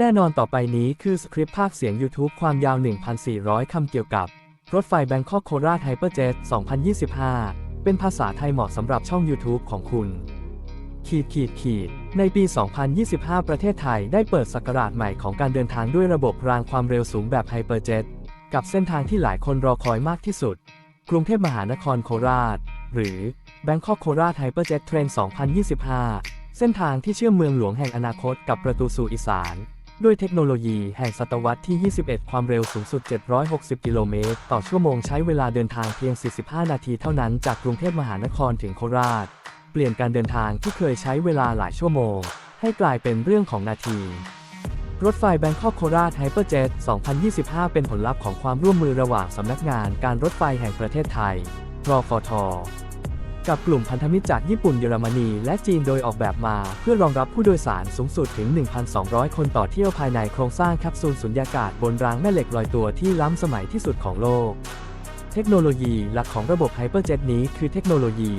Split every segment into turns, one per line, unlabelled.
แน่นอนต่อไปนี้คือสคริปต์ภาคเสียง YouTube ความยาว 1,400 คำเกี่ยวกับ รถไฟแบงคอกโคราชไฮเปอร์เจ็ต2025 เป็นภาษาไทยเหมาะสำหรับช่อง YouTube ของคุณ ขีดขีดขีด ในปี 2025 ประเทศไทยได้เปิดศักราชใหม่ของการเดินทางด้วยระบบรางความเร็วสูงแบบไฮเปอร์เจ็ตกับเส้นทางที่หลายคนรอคอยมากที่สุด กรุงเทพมหานครโคราช หรือ Bangkok โคราชไฮเปอร์เจ็ตเทรน2025 เส้นทางที่เชื่อมเมืองหลวงแห่งอนาคตกับประตูสู่อีสาน ด้วยเทคโนโลยีแห่งศตวรรษที่ 21 ความเร็วสูงสุด 760 กิโลเมตร ต่อชั่วโมงใช้เวลาเดินทางเพียง 45 นาทีเท่านั้นจากกรุงเทพมหานครถึงโคราช เปลี่ยนการเดินทางที่เคยใช้เวลาหลายชั่วโมง ให้กลายเป็นเรื่องของนาที รถไฟแบงคอกโคราชไฮเปอร์เจ็ต2025 เป็นผลลัพธ์ของความร่วมมือระหว่างสำนักงานการรถไฟแห่งประเทศไทย รฟท กับกลุ่มพันธมิตรจากญี่ปุ่นเยอรมนีและจีนโดยออกแบบมา เพื่อรองรับผู้โดยสารสูงสุดถึง 1,200 คนต่อเที่ยวภายในโครงสร้างแคปซูลสุญญากาศบนรางแม่เหล็กลอยตัวที่ล้ำสมัยที่สุดของโลก เทคโนโลยีหลักของระบบไฮเปอร์เจ็ตนี้คือเทคโนโลยี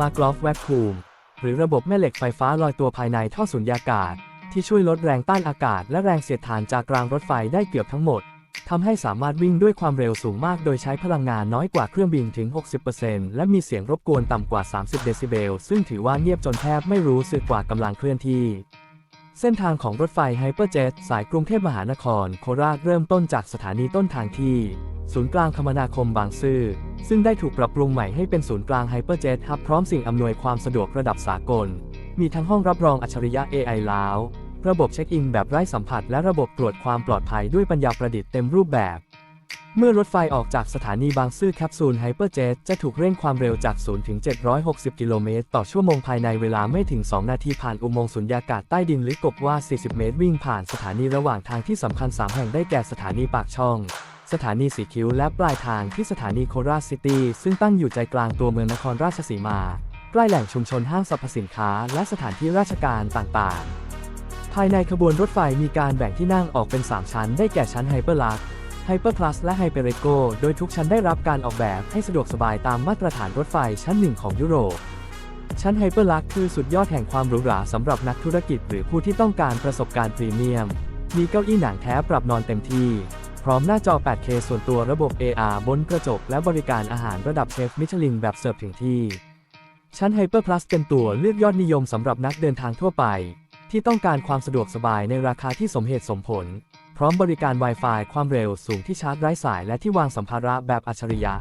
มากรอฟแวคคูมหรือระบบแม่เหล็กไฟฟ้าลอยตัวภายในท่อสุญญากาศ ที่ช่วยลดแรงต้านอากาศและแรงเสียดทานจากรางรถไฟได้เกือบทั้งหมด ทำให้สามารถวิ่งด้วยความเร็วสูงมากโดยใช้พลังงานน้อยกว่าเครื่องบินถึง 60%และมีเสียงรบกวนต่ำกว่า 30 เดซิเบล ซึ่งถือว่าเงียบจนแทบไม่รู้สึกกว่ากำลังเคลื่อนที่ เส้นทางของรถไฟไฮเปอร์เจ็ตสายกรุงเทพมหานคร โคราชเริ่มต้นจากสถานีต้นทางที่ศูนย์กลางคมนาคมบางซื่อ ซึ่งได้ถูกปรับปรุงใหม่ให้เป็นศูนย์กลางไฮเปอร์เจ็ตฮับพร้อมสิ่งอำนวยความสะดวกระดับสากล มีทั้งห้องรับรองอัจฉริยะ AI ลาว ระบบเช็คอินแบบไร้สัมผัสและระบบตรวจความปลอดภัยด้วยปัญญาประดิษฐ์เต็มรูปแบบ เมื่อรถไฟออกจากสถานีบางซื่อแคปซูลไฮเปอร์เจ็ตจะถูกเร่งความเร็วจาก 0 ถึง 760 กิโลเมตร ต่อชั่วโมงภายในเวลาไม่ถึง 2 นาทีผ่านอุโมงค์สุญญากาศใต้ดินลึกกบว่า 40 เมตรวิ่งผ่านสถานีระหว่างทางที่สำคัญ 3 แห่งได้แก่สถานีปากช่องสถานีสีคิ้วและปลายทางที่สถานีโคราชซิตี้ซึ่งตั้งอยู่ใจกลางตัวเมืองนครราชสีมา ใกล้แหล่งชุมชนห้างสรรพสินค้า และสถานที่ราชการต่างๆ ภายในขบวนรถไฟมีการแบ่งที่นั่งออกเป็น 3 ชั้น ได้แก่ชั้นไฮเปอร์ลักไฮเปอร์พลัสและไฮเปอร์เรโกโดยทุกชั้นได้รับการออกแบบให้สะดวกสบายตามมาตรฐานรถไฟชั้นหนึ่งของยุโรป ชั้นไฮเปอร์ลักคือสุดยอดแห่งความหรูหราสำหรับนักธุรกิจหรือผู้ที่ต้องการประสบการณ์พรีเมียม มีเก้าอี้หนังแท้ปรับนอนเต็มที่ พร้อมหน้าจอ 8K ส่วนตัวระบบ AR บนกระจก และบริการอาหารระดับเชฟมิชลินแบบเสิร์ฟถึงที่ ชั้น Hyper Plus เป็นตัวเลือกยอดนิยมสำหรับนักเดินทางทั่วไป ที่ต้องการความสะดวกสบายในราคาที่สมเหตุสมผล พร้อมบริการ Wi-Fi ความเร็วสูงที่ชาร์จไร้สายและที่วางสัมภาระแบบอัจฉริยะ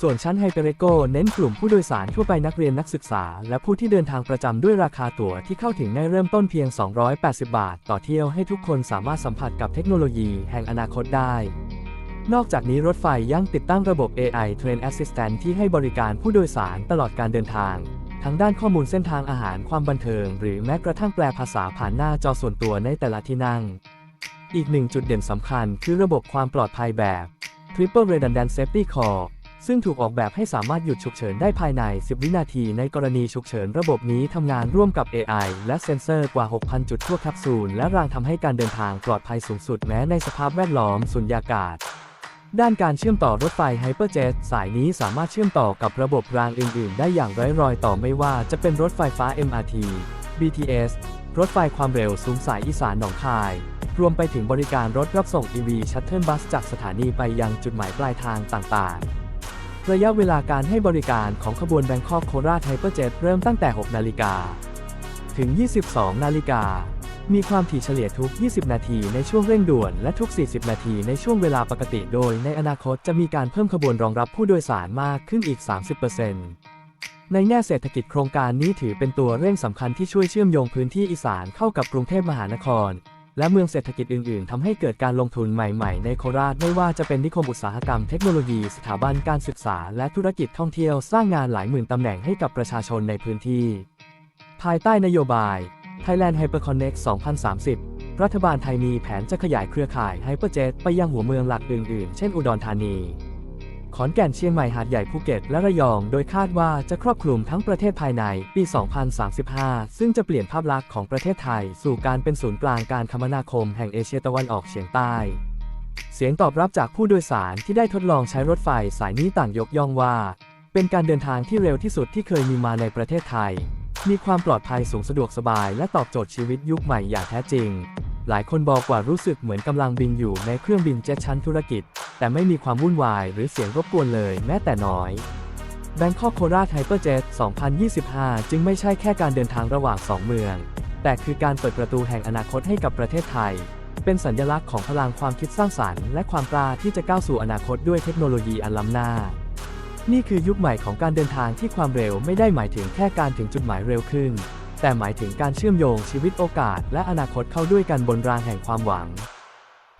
ส่วนชั้นไฮเปอร์เรโกเน้นกลุ่มผู้โดยสารทั่วไปนักเรียนนักศึกษา และผู้ที่เดินทางประจำด้วยราคาตั๋วที่เข้าถึงได้เริ่มต้นเพียง 280 บาท ต่อเที่ยวให้ทุกคนสามารถสัมผัสกับเทคโนโลยีแห่งอนาคตได้นอกจากนี้รถไฟยังติดตั้งระบบ AI Train Assistant ที่ให้บริการผู้โดยสารตลอดการเดินทาง ทั้งด้านข้อมูลเส้นทางอาหารความบันเทิง หรือแม้กระทั่งแปลภาษาผ่านหน้าจอส่วนตัวในแต่ละที่นั่ง อีกหนึ่งจุดเด่นสำคัญคือระบบความปลอดภัยแบบ Triple Redundant Safety Core ซึ่งถูกออกแบบให้สามารถหยุดฉุกเฉินได้ภายใน 10 วินาทีในกรณีฉุกเฉินระบบนี้ทำงานร่วมกับ AI และเซ็นเซอร์กว่า 6,000 จุดทั่วแคปซูลและรางทำให้การเดินทางปลอดภัยสูงสุดแม้ในสภาพแวดล้อมสุญญากาศ ด้านการเชื่อมต่อรถไฟไฮเปอร์เจ็ตสายนี้สามารถเชื่อมต่อกับระบบรางอื่น ๆ ได้อย่างไร้รอยต่อไม่ว่าจะเป็นรถไฟฟ้า MRT BTS รถไฟความเร็วสูงสายอีสานหนองคาย รวมไปถึงบริการรถรับส่ง EV Shuttle Bus จากสถานีไปยังจุดหมายปลายทางต่างๆ ระยะเวลาการให้บริการของขบวนแบงคอกโคราชไฮเปอร์เจ็ตเริ่มตั้งแต่ 6 นาฬิกา ถึง 22 นาฬิกา มีความถี่เฉลี่ยทุก 20 นาทีในช่วงเร่งด่วนและทุก 40 นาทีในช่วงเวลาปกติ โดยในอนาคตจะมีการเพิ่มขบวนรองรับผู้โดยสารมากขึ้นอีก 30%ในแง่เศรษฐกิจโครงการนี้ถือเป็นตัวเร่งสำคัญที่ช่วยเชื่อมโยงพื้นที่อีสานเข้ากับกรุงเทพมหานคร และเมืองเศรษฐกิจอื่น ๆทำให้เกิดการลงทุนใหม่ ๆ ในโคราชไม่ว่าจะเป็นนิคมอุตสาหกรรมเทคโนโลยีสถาบันการศึกษา และธุรกิจท่องเที่ยวสร้างงานหลายหมื่นตำแหน่งให้กับประชาชนในพื้นที่ ภายใต้นโยบาย Thailand Hyperconnect 2030 รัฐบาลไทยมีแผนจะขยายเครือข่ายไฮเปอร์เจ็ตไปยังหัวเมืองหลักอื่นๆ เช่นอุดรธานี ขอนแก่นเชียงใหม่หาดใหญ่ภูเก็ต และระยอง โดยคาดว่าจะครอบคลุมทั้งประเทศภายในปี 2035 ซึ่งจะเปลี่ยนภาพลักษณ์ของประเทศไทย สู่การเป็นศูนย์กลางการคมนาคมแห่งเอเชียตะวันออกเฉียงใต้เสียงตอบรับจากผู้โดยสารที่ได้ทดลองใช้รถไฟสายนี้ต่างยกย่องว่า เป็นการเดินทางที่เร็วที่สุดที่เคยมีมาในประเทศไทย มีความปลอดภัยสูงสะดวกสบายและตอบโจทย์ชีวิตยุคใหม่อย่างแท้จริง หลายคนบอกว่ารู้สึกเหมือนกำลังบินอยู่ในเครื่องบินเจ็ตชั้นธุรกิจ แต่ไม่มีความวุ่นวายหรือเสียงรบกวนเลยแม้แต่น้อย Bangkok Korat Hyperjet 2025 จึงไม่ใช่แค่การเดินทางระหว่างสองเมือง แต่คือการเปิดประตูแห่งอนาคตให้กับประเทศไทย เป็นสัญลักษณ์ของพลังความคิดสร้างสรรค์และความกล้าที่จะก้าวสู่อนาคตด้วยเทคโนโลยีอันล้ำหน้า นี่คือยุคใหม่ของการเดินทางที่ความเร็วไม่ได้หมายถึงแค่การถึงจุดหมายเร็วขึ้น แต่หมายถึงการเชื่อมโยงชีวิตโอกาส และอนาคตเข้าด้วยกันบนรางแห่งความหวัง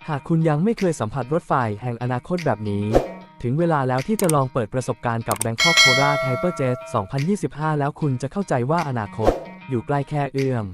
หากคุณยังไม่เคยสัมผัสรถไฟแห่งอนาคตแบบนี้ ถึงเวลาแล้วที่จะลองเปิดประสบการณ์กับ Bangkok Korat Hyperjet 2025 แล้วคุณจะเข้าใจว่าอนาคต อยู่ใกล้แค่เอื้อม